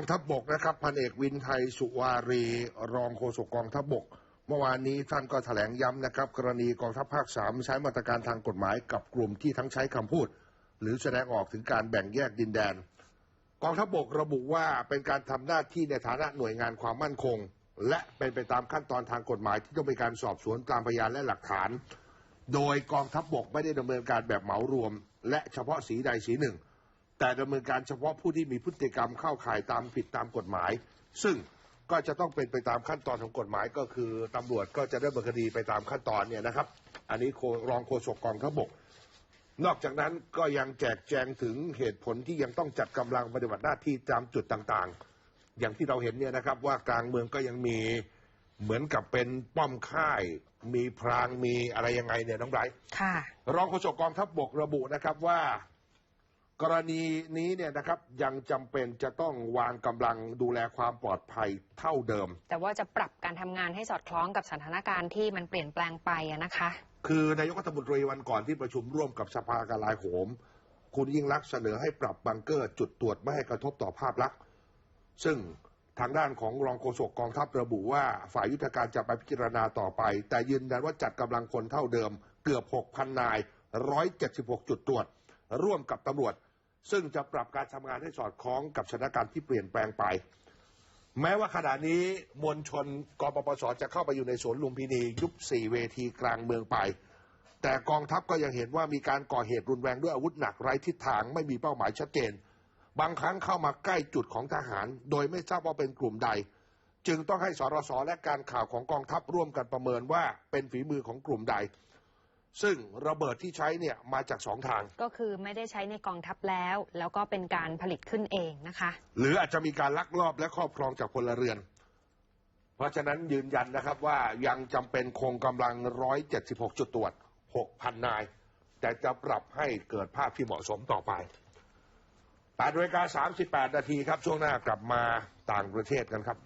องทัพบบกนะครับพันเอกวินไทยสุวารี รองโฆษกกองทัพบบก เมื่อวานนี้ท่านก็แถลงย้ำนะครับ กรณีกองทัพภาคสามใช้มาตรการทางกฎหมายกับกลุ่มที่ทั้งใช้คำพูด หรือแสดงออกถึงการแบ่งแยกดินแดน กองทัพบบกระบุว่าเป็นการทำหน้าที่ในฐานะหน่วยงานความมั่นคง และเป็นไปตามขั้นตอนทางกฎหมายที่ต้องมีการสอบสวนตามพยานและหลักฐาน โดยกองทัพบบกไม่ได้ดำเนินการแบบเหมารวม และเฉพาะสีใดสีหนึ่ง แต่ดำเนินการเฉพาะผู้ที่มีพฤติกรรมเข้าข่ายตามผิดตามกฎหมาย ซึ่งก็จะต้องเป็นไปตามขั้นตอนของกฎหมายก็คือตำรวจก็จะดำเนินคดีไปตามขั้นตอนเนี่ยนะครับ อันนี้โฆรองโฆษกกองทัพบก นอกจากนั้นก็ยังแจกแจงถึงเหตุผลที่ยังต้องจัดกำลังปฏิบัติหน้าที่ตามจุดต่างๆ อย่างที่เราเห็นเนี่ยนะครับว่ากลางเมืองก็ยังมีเหมือนกับเป็นป้อมค่าย มีพรางมีอะไรยังไงเนี่ยน้องไบรท์ค่ะ รองโฆษกกองทัพบบกระบุนะครับว่า กรณีนี้เนี่ยนะครับยังจำเป็นจะต้องวางกำลังดูแลความปลอดภัยเท่าเดิม แต่ว่าจะปรับการทำงานให้สอดคล้องกับสถานการณ์ที่มันเปลี่ยนแปลงไปอะนะคะ คือนายกรัฐมนตรีวันก่อนที่ประชุมร่วมกับสภากลาโหม คุณยิ่งรักษณ์เสนอให้ปรับบังเกอร์จุดตรวจไม่ให้กระทบต่อภาพลักษณ์ซึ่งทางด้านของรองโฆษกกองทัพระบุว่าฝ่ายยุทธการจะไปพิจารณาต่อไป แต่ยืนยันว่าจัดกำลังคนเท่าเดิม เกือบ 6,000 นาย 176 จุดตรวจ ร่วมกับตำรวจ ซึ่งจะปรับการทำงานให้สอดคล้องกับสถานการณ์ที่เปลี่ยนแปลงไป แม้ว่าขณะนี้มวลชนกปปสจะเข้าไปอยู่ในสวนลุมพินียุบสี่เวทีกลางเมืองไป แต่กองทัพก็ยังเห็นว่ามีการก่อเหตุรุนแรงด้วยอาวุธหนักไร้ทิศทางไม่มีเป้าหมายชัดเจน บางครั้งเข้ามาใกล้จุดของทหาร โดยไม่ทราบว่าเป็นกลุ่มใด จึงต้องให้สรสและการข่าวของกองทัพร่วมกันประเมินว่าเป็นฝีมือของกลุ่มใด ซึ่งระเบิดที่ใช้เนี่ยมาจากสองทาง ก็คือไม่ได้ใช้ในกองทัพแล้ว แล้วก็เป็นการผลิตขึ้นเองนะคะ หรืออาจจะมีการลักลอบและครอบครองจากพลเรือน เพราะฉะนั้นยืนยันนะครับว่ายังจำเป็นคงกำลัง 176 จุดตรวจ 6,000 นาย แต่จะปรับให้เกิดภาพที่เหมาะสมต่อไป8นาฬิกา38 นาทีครับ ช่วงหน้ากลับมาต่างประเทศกันครับ